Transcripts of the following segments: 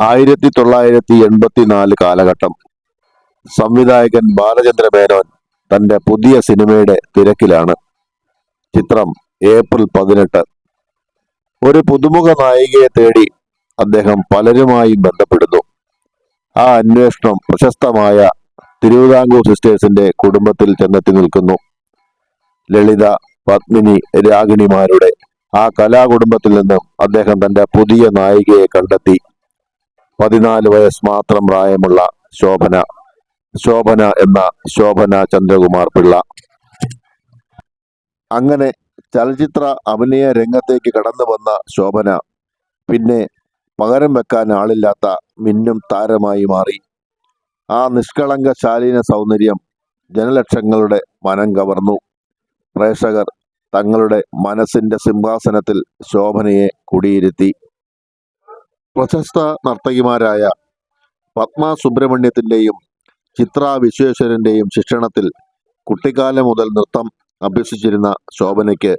ആയിരത്തി തൊള്ളായിരത്തി എൺപത്തിനാല് കാലഘട്ടം സംവിധായകൻ ബാലചന്ദ്ര മേനോൻ തന്റെ പുതിയ സിനിമയുടെ തിരക്കിലാണ്. ചിത്രം ഏപ്രിൽ പതിനെട്ട്. ഒരു പുതുമുഖ നായികയെ തേടി അദ്ദേഹം പലരുമായി ബന്ധപ്പെടുന്നു. ആ അന്വേഷണം പ്രശസ്തമായ തിരുവിതാംകൂർ സിസ്റ്റേഴ്സിന്റെ കുടുംബത്തിൽ ചെന്നെത്തി നിൽക്കുന്നു. ലളിത പത്മിനി രാഗിണിമാരുടെ ആ കലാകുടുംബത്തിൽ നിന്നും അദ്ദേഹം തന്റെ പുതിയ നായികയെ കണ്ടെത്തി. പതിനാല് വയസ്സ് മാത്രം പ്രായമുള്ള ശോഭന ശോഭന എന്ന ശോഭന ചന്ദ്രകുമാർ പിള്ള. അങ്ങനെ ചലച്ചിത്ര അഭിനയ രംഗത്തേക്ക് കടന്നു വന്ന ശോഭന പിന്നെ പകരം വെക്കാൻ ആളില്ലാത്ത മിന്നും താരമായി മാറി. ആ നിഷ്കളങ്ക ശാലീന സൗന്ദര്യം ജനലക്ഷങ്ങളുടെ മനം കവർന്നു. പ്രേക്ഷകർ തങ്ങളുടെ മനസ്സിന്റെ സിംഹാസനത്തിൽ ശോഭനയെ കുടിയിരുത്തി. പ്രശസ്ത നർത്തകിമാരായ പത്മ സുബ്രഹ്മണ്യത്തിന്റെയും ചിത്ര വിശ്വേശ്വരന്റെയും ശിക്ഷണത്തിൽ കുട്ടിക്കാലം മുതൽ നൃത്തം അഭ്യസിച്ചിരുന്ന ശോഭനയ്ക്ക്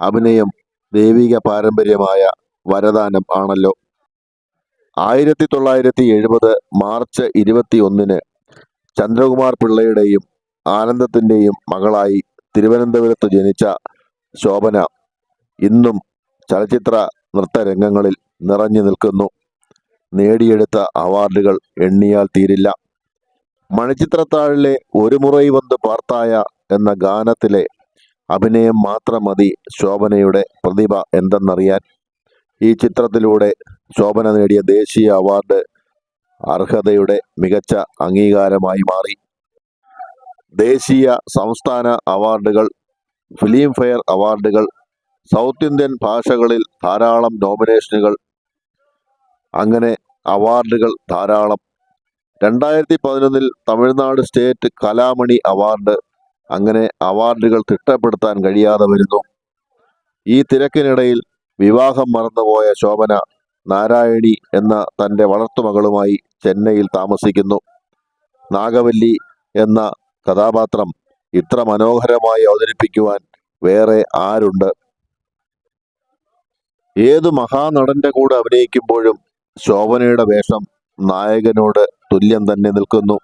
അഭിനയം ദൈവിക പാരമ്പര്യമായ വരദാനം ആണല്ലോ. ആയിരത്തി തൊള്ളായിരത്തി എഴുപത് മാർച്ച് ഇരുപത്തി ഒന്നിന് ചന്ദ്രകുമാർ പിള്ളയുടെയും ആനന്ദത്തിന്റെയും മകളായി തിരുവനന്തപുരത്ത് ജനിച്ച ശോഭന ഇന്നും ചലച്ചിത്ര നൃത്തരംഗങ്ങളിൽ നിറഞ്ഞു നിൽക്കുന്നു. നേടിയെടുത്ത അവാർഡുകൾ എണ്ണിയാൽ തീരില്ല. മണിച്ചിത്രത്താഴിലെ ഒരു മുറൈ വന്ന് പാർത്തായ എന്ന ഗാനത്തിലെ അഭിനയം മാത്രം മതി ശോഭനയുടെ പ്രതിഭ എന്തെന്നറിയാൻ. ഈ ചിത്രത്തിലൂടെ ശോഭന നേടിയ ദേശീയ അവാർഡ് അർഹതയുടെ മികച്ച അംഗീകാരമായി മാറി. ദേശീയ സംസ്ഥാന അവാർഡുകൾ ഫിലിം ഫെയർ അവാർഡുകൾ സൗത്ത് ഇന്ത്യൻ ഭാഷകളിൽ ധാരാളം നോമിനേഷനുകൾ അങ്ങനെ അവാർഡുകൾ ധാരാളം. രണ്ടായിരത്തി പതിനൊന്നിൽ തമിഴ്നാട് സ്റ്റേറ്റ് കലാമണി അവാർഡ് അങ്ങനെ അവാർഡുകൾ തിട്ടപ്പെടുത്താൻ കഴിയാതെ വരുന്നു. ഈ തിരക്കിനിടയിൽ വിവാഹം മറന്നുപോയ ശോഭന നാരായണി എന്ന തന്റെ വളർത്തുമകളുമായി ചെന്നൈയിൽ താമസിക്കുന്നു. നാഗവല്ലി എന്ന കഥാപാത്രം ഇത്ര മനോഹരമായി അവതരിപ്പിക്കുവാൻ വേറെ ആരുണ്ട്? ഏതു മഹാനടന്റെ കൂടെ അഭിനയിക്കുമ്പോഴും ശോഭനയുടെ വേഷം നായകനോട് തുല്യം തന്നെ നിൽക്കുന്നു.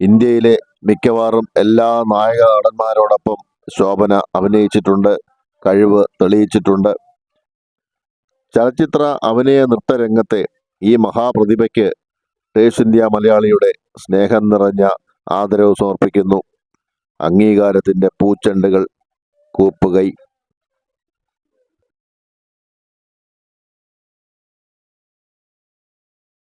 ഇന്ത്യയിലെ മിക്കവാറും എല്ലാ നായക നടന്മാരോടൊപ്പം ശോഭന അഭിനയിച്ചിട്ടുണ്ട് കഴിവ് തെളിയിച്ചിട്ടുണ്ട്. ചലച്ചിത്ര അഭിനയ നൃത്തരംഗത്തെ ഈ മഹാപ്രതിഭയ്ക്ക് ടേസ് ഇന്ത്യ മലയാളിയുടെ സ്നേഹം നിറഞ്ഞ ആദരവ് സമർപ്പിക്കുന്നു. അംഗീകാരത്തിന്റെ പൂച്ചെണ്ടുകൾ കൂപ്പുകൈ.